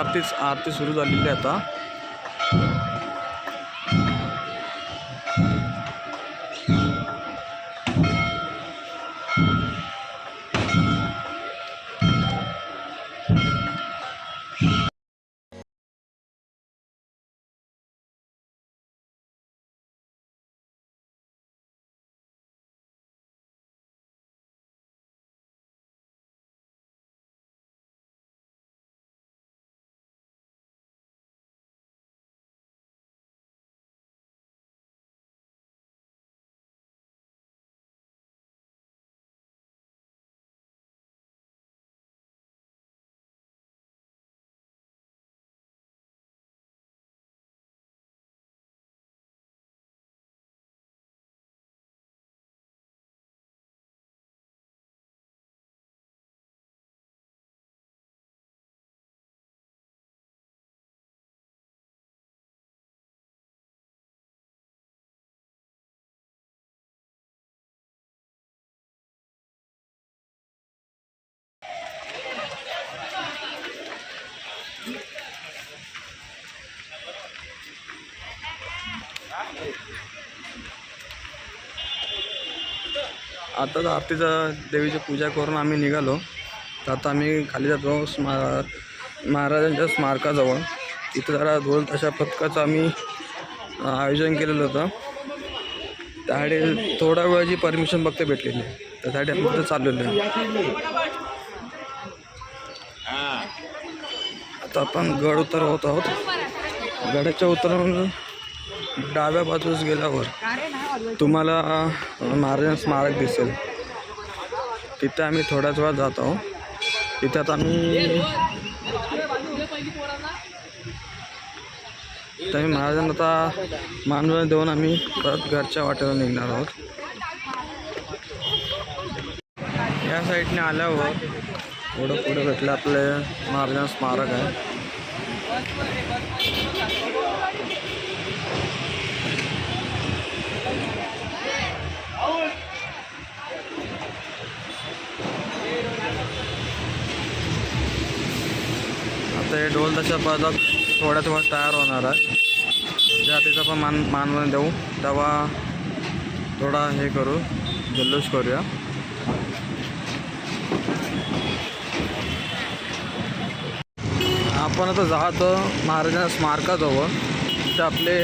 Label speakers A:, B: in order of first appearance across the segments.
A: आरती आरती सुरू झालेली आहे आता. आता तर आरतीचं देवीची पूजा करून आम्ही निघालो. तर आता आम्ही खाली जातो स्मा महाराजांच्या स्मारकाजवळ. तिथं जरा दोन तशा पथकाचं आम्ही आयोजन केलेलं होतं. त्यासाठी थोडा वेळाची परमिशन फक्त भेटलेली. त्यासाठी आम्ही तिथं चाललेलो आहे. आता आपण गड उतर होत आहोत. गडाच्या उतरून डाव्या बाजूस गेल्यावर तुम्हाला अं, महाराजांचं स्मारक दिसेल. तिथे आम्ही थोड्याच वेळात जात आहोत. तिथे आता आम्ही तर आम्ही महाराजांना आता मानवण देऊन आम्ही परत घरच्या वाटेवर निघणार आहोत. या साईडने आल्यावर पुढं पुढे भेटलं आपले महाराजांचं स्मारक आहे. आता हे ढोल तशा पदक थोड्या वेळात तयार होणार आहे. ज्या पण मान मानवण देऊ. तेव्हा थोडा हे करू. जल्लोष करूया. आपण आता जातो महाराजांच्या स्मारकाजवळ. तिथे आपले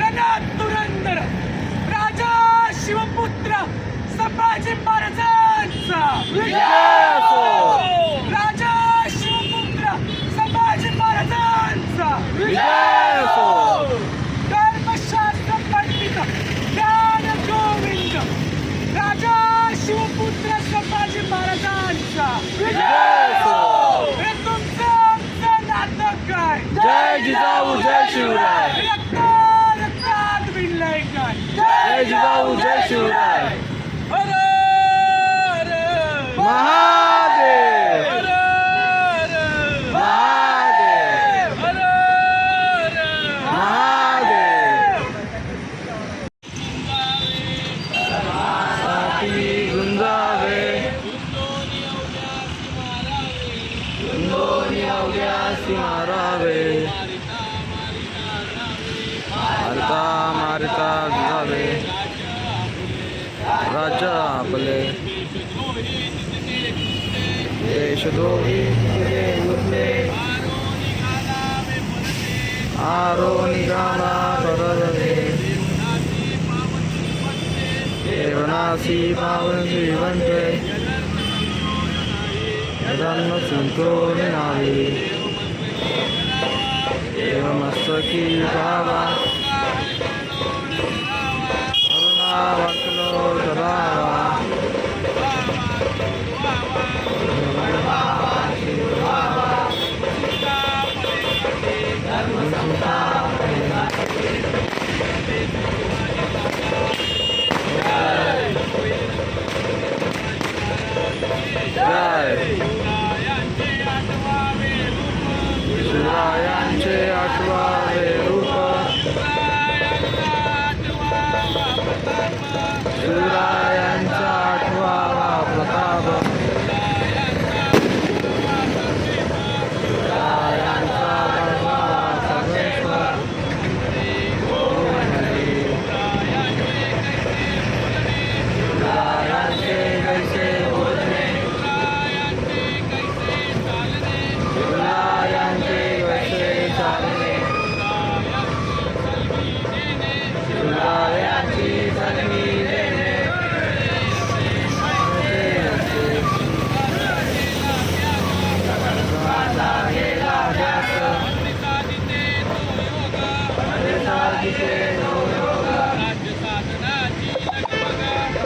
B: रणतुरंदर राजा शिवपुत्र संभाजी महाराजांचा. राजा शिवपुत्र संभाजी महाराजांचा. धर्मशास्त्र पंडित ज्ञान गोविंद राजा शिवपुत्र संभाजी महाराजांचा.
A: जय जिजाऊ जय शिवराय. 就
B: ದೇಶದೋಹಿತರೆ ಮುಂದೆ
A: ಆರೋ
B: ನಿಗಾಲ ಬರದೆ
A: ದೇವನಾಸಿ ಪಾವನ ಜೀವಂತೆ ಅದನ್ನು ಸಂತೋಷ ನಾಯಿ ದೇವಮಸ್ತಕಿ ಭಾವ ಕರುಣಾವನ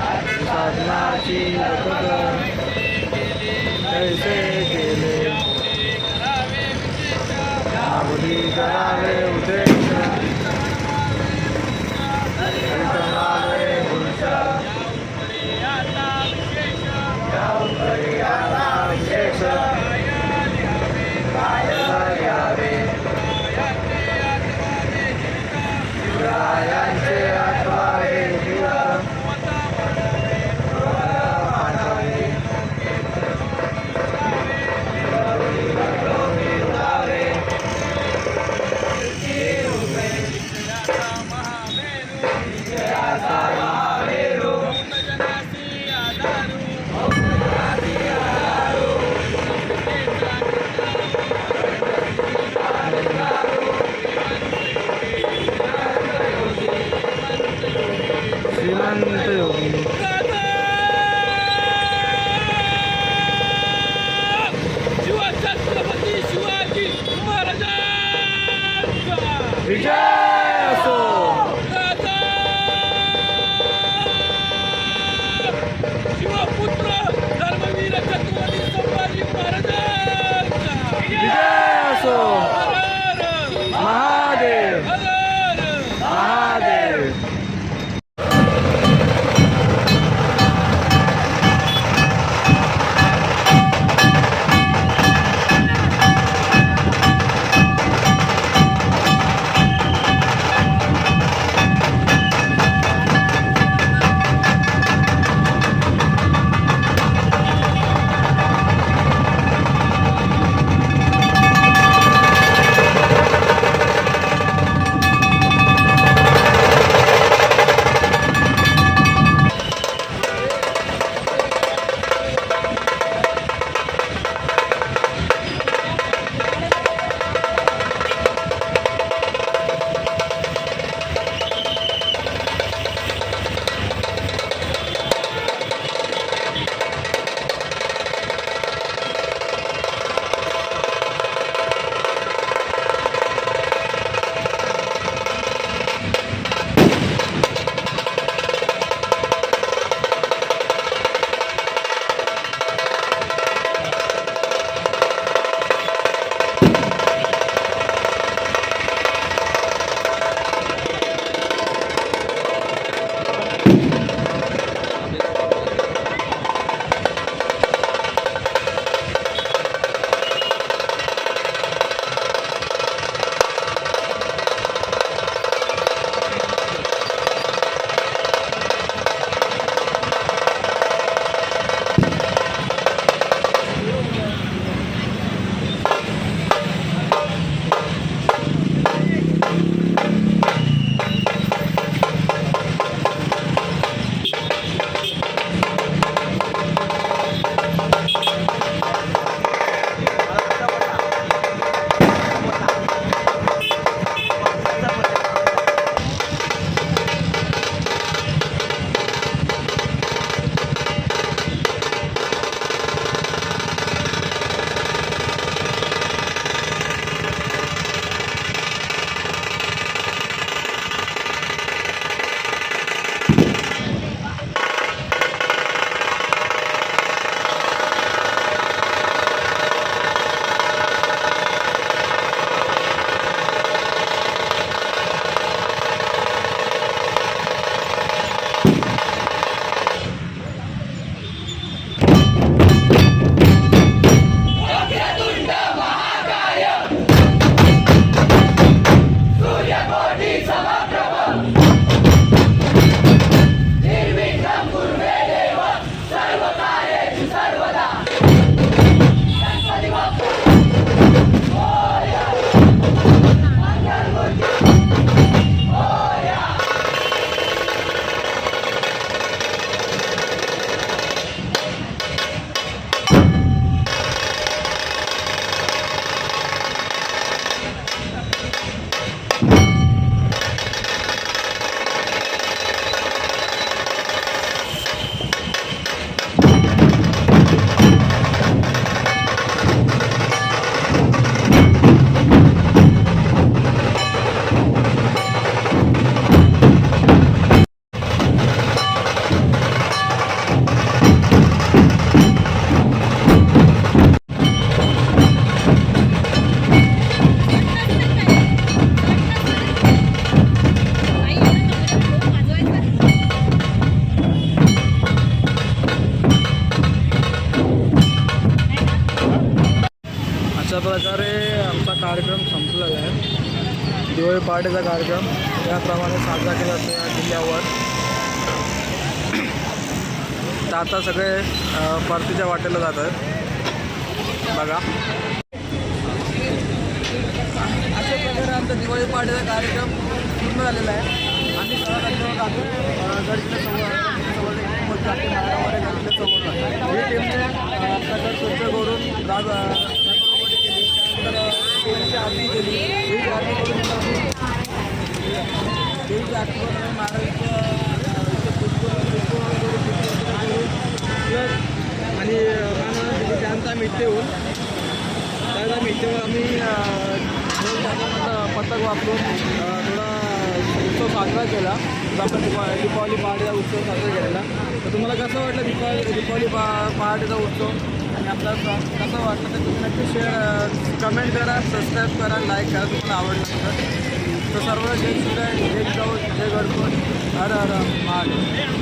A: राज्य साधनाची दिवाळी पहाटेचा कार्यक्रम त्याप्रमाणे साजरा केला जातो या जिल्ह्यावर तर आता सगळे परतीच्या वाटेला जात आहेत. बघा. अशा प्रकारे आमचा दिवाळी पहाटेचा कार्यक्रम पूर्ण झालेला आहे. आम्ही सगळ्या कार्यक्रम जातो गडकिल्ल्या समोर समोर समोर ही टीमने आपला स्वच्छ करून राग रंगरंगोटी केली. त्यानंतर केली देवीची आम्ही देवीची आणि त्यांचा आम्ही इथे येऊन आम्ही पथक वापरून थोडा उत्सव साजरा केला. आपण दिपा दीपावली पहाटेचा उत्सव साजरा केलेला. तर तुम्हाला कसं वाटलं दीपावली दीपावली पा पहाटेचा उत्सव? आणि आपला स- कसं वाटलं तर तुम्ही नक्की शेअर कमेंट करा सबस्क्राईब करा लाईक करा तुम्हाला आवडलं तर. सर्व जय शिवराय जय जाऊ जय गडकोट हर हर महादेव.